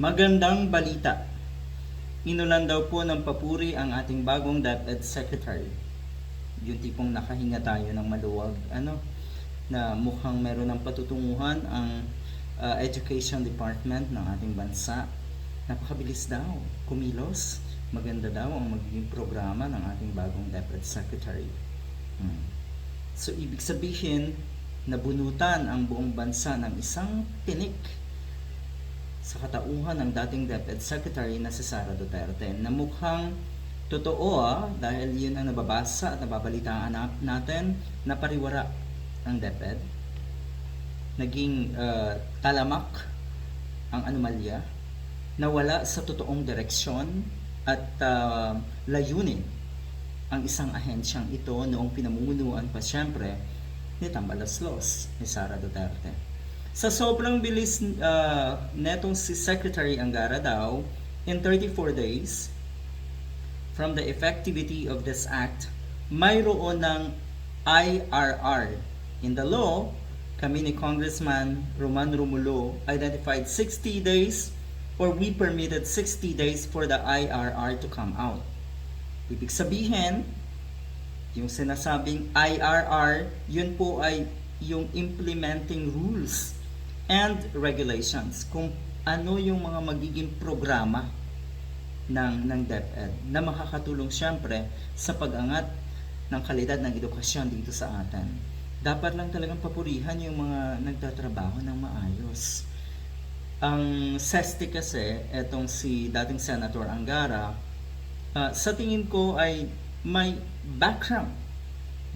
Magandang balita. Inulan daw po ng papuri ang ating bagong DepEd Secretary. Yung tipong nakahinga tayo ng maluwag, ano, na mukhang meron ng patutunguhan ang uh, Education Department ng ating bansa. Napakabilis daw, kumilos. Maganda daw ang magiging programa ng ating bagong DepEd Secretary. Hmm. So, ibig sabihin, nabunutan ang buong bansa ng isang tinik sa katauhan ng dating DepEd Secretary na si Sara Duterte na mukhang totoo ah, dahil yun ang nababasa at nababalitaan na- natin na pariwara ang DepEd. Naging ah, talamak ang anomalya, nawala sa totoong direksyon at ah, layunin ang isang ahensyang ito noong pinamumunuan pa siyempre ni Tambalaslos, ni Sara Duterte. Sa sobrang bilis uh, netong si Secretary Angara daw, in 34 days from the effectivity of this act, mayroon ng IRR. In the law, kami ni Congressman Roman Romulo identified 60 days or we permitted 60 days for the IRR to come out. Ibig sabihin, yung sinasabing IRR, yun po ay yung implementing rules and regulations kung ano yung mga magiging programa ng ng DepEd na makakatulong siyempre sa pag-angat ng kalidad ng edukasyon dito sa atin. Dapat lang talagang papurihan yung mga nagtatrabaho ng maayos. Ang SESTI kasi, etong si dating Senator Angara, ah, sa tingin ko ay may background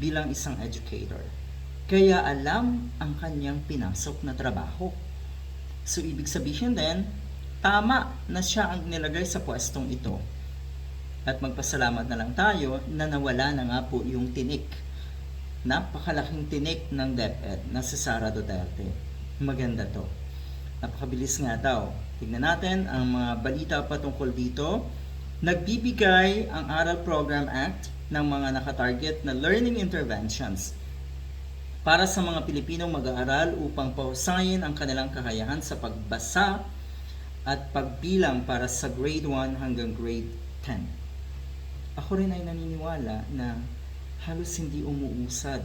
bilang isang educator. Kaya alam ang kanyang pinasok na trabaho. So ibig sabihin din, tama na siya ang nilagay sa pwestong ito. At magpasalamat na lang tayo na nawala na nga po yung tinik. Napakalaking tinik ng DepEd na si Sara Duterte. Maganda to. Napakabilis nga daw. Tignan natin ang mga balita patungkol dito. Nagbibigay ang Aral Program Act ng mga nakatarget na learning interventions para sa mga Pilipinong mag-aaral upang pahusayin ang kanilang kakayahan sa pagbasa at pagbilang para sa grade 1 hanggang grade 10. Ako rin ay naniniwala na halos hindi umuusad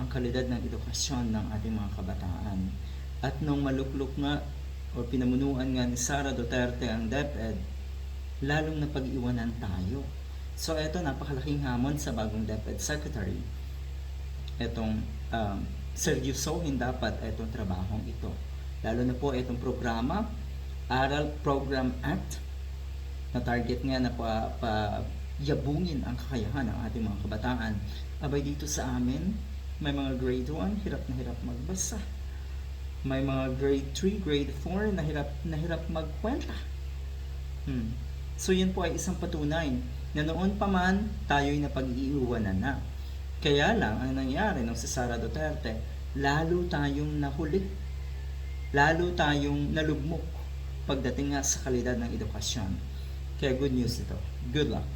ang kalidad ng edukasyon ng ating mga kabataan. At nung maluklok nga o pinamunuan nga ni Sara Duterte ang DepEd, lalong napag-iwanan tayo. So eto napakalaking hamon sa bagong DepEd Secretary etong um, seryosohin dapat etong trabahong ito. Lalo na po etong programa, Aral Program Act, na target nga na pa, pa yabungin ang kakayahan ng ating mga kabataan. Abay dito sa amin, may mga grade 1, hirap na hirap magbasa. May mga grade 3, grade 4 na hirap na hirap magkwenta. Hmm. So yun po ay isang patunay na noon pa man tayo'y napag-iiwanan na. Kaya lang, ang nangyari nung si Sara Duterte, lalo tayong nahuli. Lalo tayong nalugmok pagdating nga sa kalidad ng edukasyon. Kaya good news ito. Good luck.